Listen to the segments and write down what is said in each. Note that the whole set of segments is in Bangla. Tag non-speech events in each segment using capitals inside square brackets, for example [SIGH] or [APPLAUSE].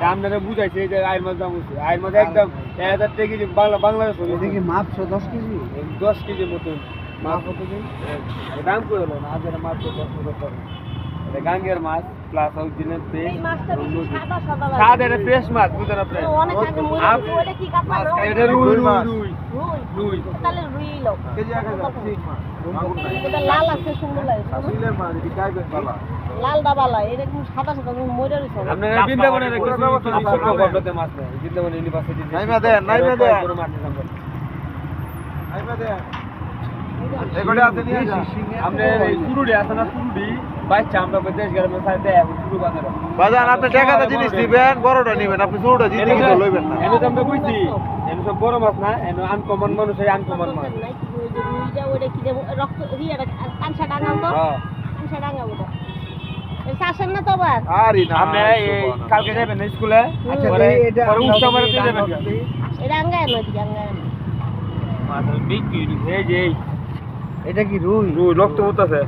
এটা আপনারা বুঝাইছে এই যে আয়ের মাছ দাম হচ্ছে আয়ের মাছ একদম এক হাজার টাকা কেজি বাংলা বাংলাদেশ এটা কি দশ কেজি? দশ কেজি মতন। মাছ কত কেজি? দাম করে হলো? না হাজার মাছ তো দশ টাকা এটা গাঙ্গের মাছ প্লাস অরিজিনাল ফ্রেশ সাদা এটা ফ্রেশ মাছ কাতলা না? এটা রুই রুই রুই তাহলে রুই লোক। কেজি এক হাজার ঠিক মাছ। মাগুর নাই ওটা লাল আছে সুন্দর লাগে। আসলে মাছ এটি গাইবেন বালা লাল ডাবালা কিন্তু সাদা সাদা তুমি মরে রয়েছে আপনারা বৃন্দাবনের পুরো ব্যবস্থা পাবেন। আপনাদের মাছ নেই বৃন্দাবন ইউনিভার্সিটি নাইমা দেন, নাইমা দেন। মাছ নিলাম বলে। আইবা দে এগুলো আছে নিয়ে আপনি এই সুরুডি আছে না সুরুডি বাচ্চা আমরা দেশ গ্রামের সাথে এখন শুরু বাজার বাজান আপনি টাকাটা জিনিস দিবেন বড়টা নিবেন আপনি ছোটটা জিনিস লইবেন না এনে তো আমরা বুঝছি এনে সব বড় মাছ না এনে আনকমন মানুষ এই আনকমন মাছ ওই যে রুইটা ওটা রক্ত হ্যাঁ কাঁচা ডাঙা ওটা এই না তো আবার। আরে না আপনি এই কালকে যাবেন না স্কুলে? আচ্ছা, এটা পরে উৎসব দিয়ে যাবেন। এটা আঙ্গায় নয় দিকে আঙ্গায় মাছ বিক্রি এই যে এটা কি রুই? রুই রক্ত হতেছে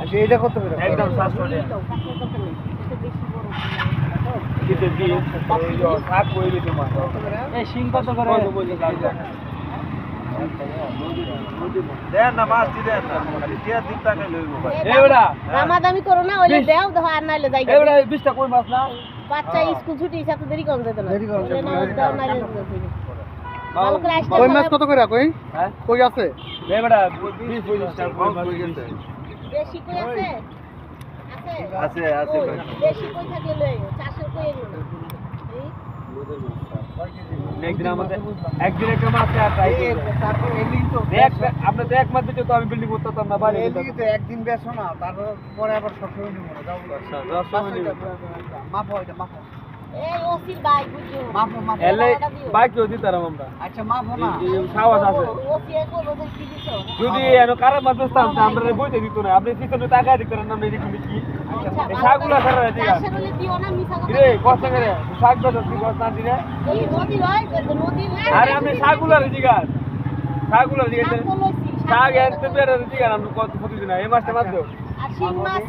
আচ্ছা এটা কত করে? একদম সাতশো টাকা। কিন্তু দিয়ে এই শিং কত করে? দামাদামি করো না ওইলে দেও দেখো আর নাইলে যাই এই বেটা বিশটা কই মাছ না? বাচ্চা স্কুল ছুটি সাথে দেরি করতে যেত না। দেরি করতে যেত না। দাও নাইলে যেত না। ভালো করে আসতে কই মাছ কত করে কই? হ্যাঁ? কই আছে? বিশ কই মাছ বেশি কই আছে? আছে? আছে বেশি কই থাকলে লই আইও? চাষের কই এলো না এই? একদিন আমাদের একদিন একটা মাছ ট্রাই তারপর এলি তো আপনি দেখ মাছ দিতে তো আমি বিল্ডিং করতাম না বাড়ি এলি তো একদিন বেছো না তারপর পরে আবার সবসময় নিব না আচ্ছা। মাপো মাপো এই আচ্ছা যদি এর কারও মাছ বেচতাম তা আমরা বইতে দিত না আপনি পিছনে তাকায় দিতেন না কি কি? আচ্ছা এই শাকগুলো কথা কষ্ট করে শাক কষ্ট না দিলে? আরে আপনি শাকগুলো রেজি শাকগুলো রেজি শাক এত বেড়ে রেজি গাছ কত প্রতিদিন এই মাছ শিং মাছ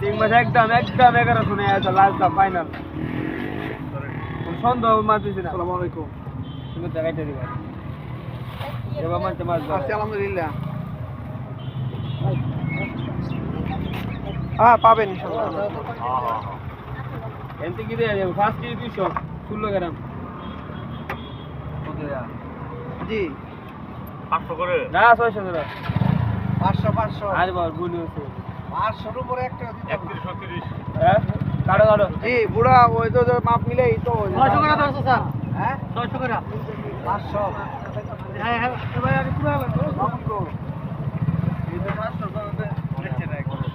শিং মাছ একদম একদম এগারো শুনে আছে লাস্ট ফাইনাল সন্দেহ মাছ দিছি না। আসসালামু আলাইকুম। তুমি দেখাইতে দিবা। এবার মাছ মাছ দাও আচ্ছা আলহামদুলিল্লাহ। হ্যাঁ পাবেন ইনশাআল্লাহ। এনতে কি রে ফার্স্ট কেজি দুইশো ষোলো গ্রাম। জি। না ছয়শো গ্রাম পাঁচশো পাঁচশো। আরে বাবা ভুল হয়েছে পাঁচশোর উপরে একটা দিতে হবে। হ্যাঁ? কাটো কাটো জি বুড়া ওই তো মাপ মিলে এই তো ছয়শো করে দশ স্যার। হ্যাঁ? ছয়শো করে পাঁচশো। হ্যাঁ হ্যাঁ?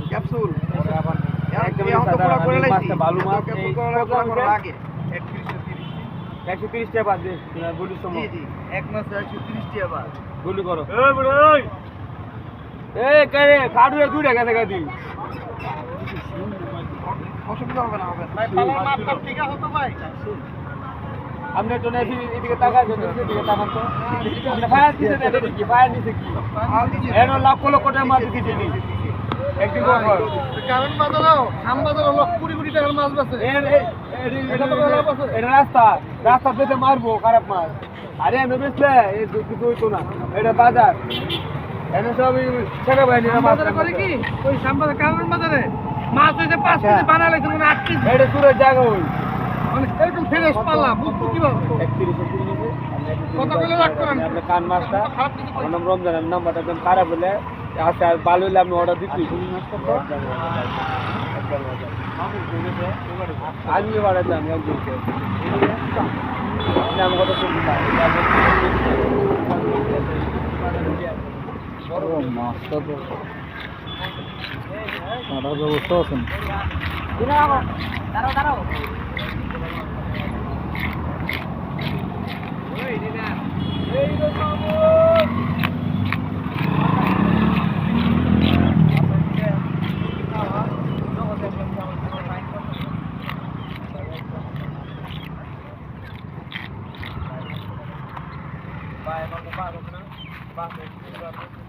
ক্যাপসুল। একশো তিরিশ টাকা বাদ দে বলির সময় জি এক মাসে একশো তিরিশ টাকা বাদ। গুলি করো। এ কে রে কাটু দুইটা গেছে গাদি অসুবিধা হবে না হবে। না। আপনি একটু এদিকে তাকান এদিকে তাকান তো। ফায়ার দিছে না এদিকে ফায়ার দিছে কি। এনো লক্ষ লক্ষ টাকা মাছ দিছে নি। একদিন কারণ বাজারও খাম বাজারও লক্ষ কোটি কোটি টাকার মাছ বেচে। এর এটা তো লাভ এটা রাস্তা রাস্তা পেতে মারবো খারাপ মাছ। আরে আমি বেচলে এই দু- কিছু হইতো না। এটা বাজার। এনে সব ছেলে ভাইনিরা মাছ করে কি? ওই সাম্বাদ কারণ বাজারে? হয়েছে পাঁচ আচ্ছা। কেজি বানালে তুমি আট কেজি। এটা সুরের জায়গা হই মানে এরকম ফ্রেশ পাল্লা বুঝব কীভাবে? একত্রিশ কত করে লাখ আপনার কান মাছটা। আমার নাম রমজান আমি নাম্বারটা একদম খারাপ হলে আচ্ছা আর ভালো হলে আপনি অর্ডার দিচ্ছি। আমি বাড়াতে একজনকে কত? সাঁতার ব্যবস্থা আছেন Bye, bye, bye, bye, bye, bye, bye, bye, bye,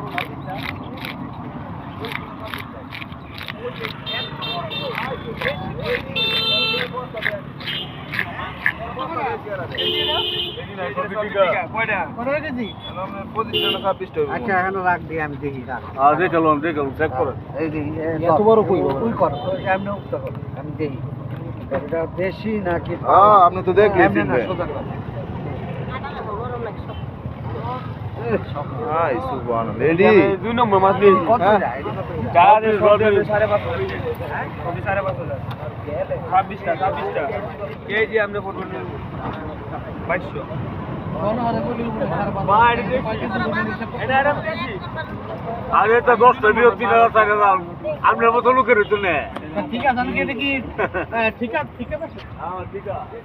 আচ্ছা এখন রাখ দিই আমি দেখি রাখ হ্যাঁ দেখালাম দেখালাম চেক করে এই দেখি এত বড় কই? ওই কর এমনি উঠতে আমি দেখি এটা দেশি নাকি হ্যাঁ আপনি তো দেখলেন এমনি না চিনবেন সোজা কর আটা লাগা গরম লাগে সব হাই সুবহান লেডি দুই নম্বর মাছ দিয়ে হ্যাঁ। চার পাঁচশো ছাব্বিশটা ছাব্বিশটা। কেজি আমরা বাইশশো। আরে তো দশটা বিরোধ তিন হাজার টাকা দাম। আমরা মতো লোকের তো নে। ঠিক আছে আমি এটা কি [LAUGHS] ঠিক আছে ঠিক আছে? হ্যাঁ ঠিক আছে।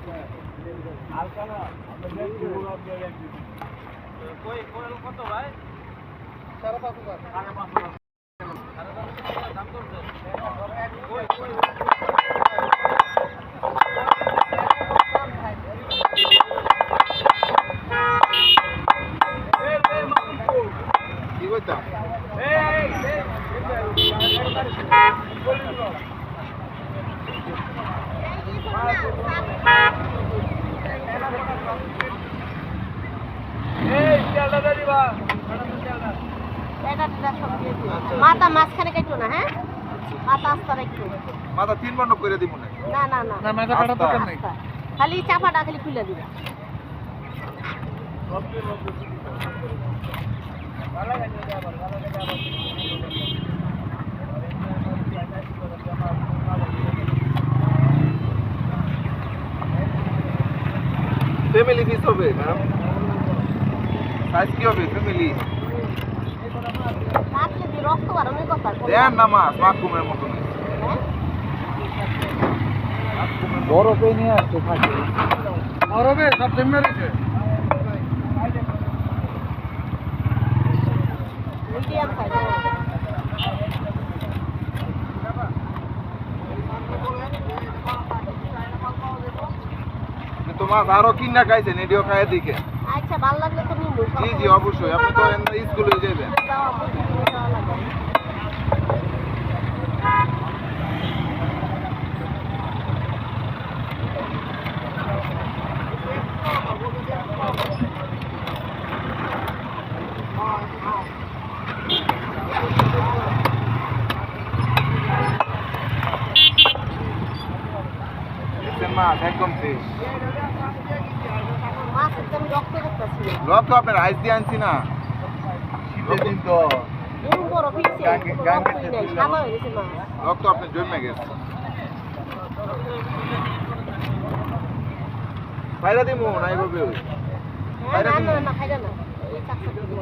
কত ভাই সাড়ে পাঁচ হাজার সাড়ে পাঁচশো দাম করছে কই কই কি কইতাম এটা এটা সব দিয়ে দিও। মাথা মাঝখানে কাটো না হ্যাঁ? মাথা আস্তা রাখো মাথা তিন বন্ধ করে দিব না না না না। না মাথা কাটার দরকার নেই। খালি চাপাটা খালি খুলে দিবা। ফ্যামিলি পিস হবে ম্যাম সাইজ কি হবে ফ্যামিলি দেন না মাছ মাকুমের মতন নিয়ে আসছে থাকে। সব জমে রয়েছে কিন্তু মাছ আরও কিনা খাইছেন এটিও খাইয়ে দিকে। আচ্ছা ভালো লাগলে তো নিবো জি জি অবশ্যই। আপনি তো স্কুলে যাবেন লাগে দেখছেন মাছ তো তো আপনার আইস দিয়ে আনছি না। শীতের দিন তো। হয়ে তো আপনার জমে গেছে। পায়রা দিমু না এইভাবে ওই। হ্যাঁ না খাইরা না দিবো।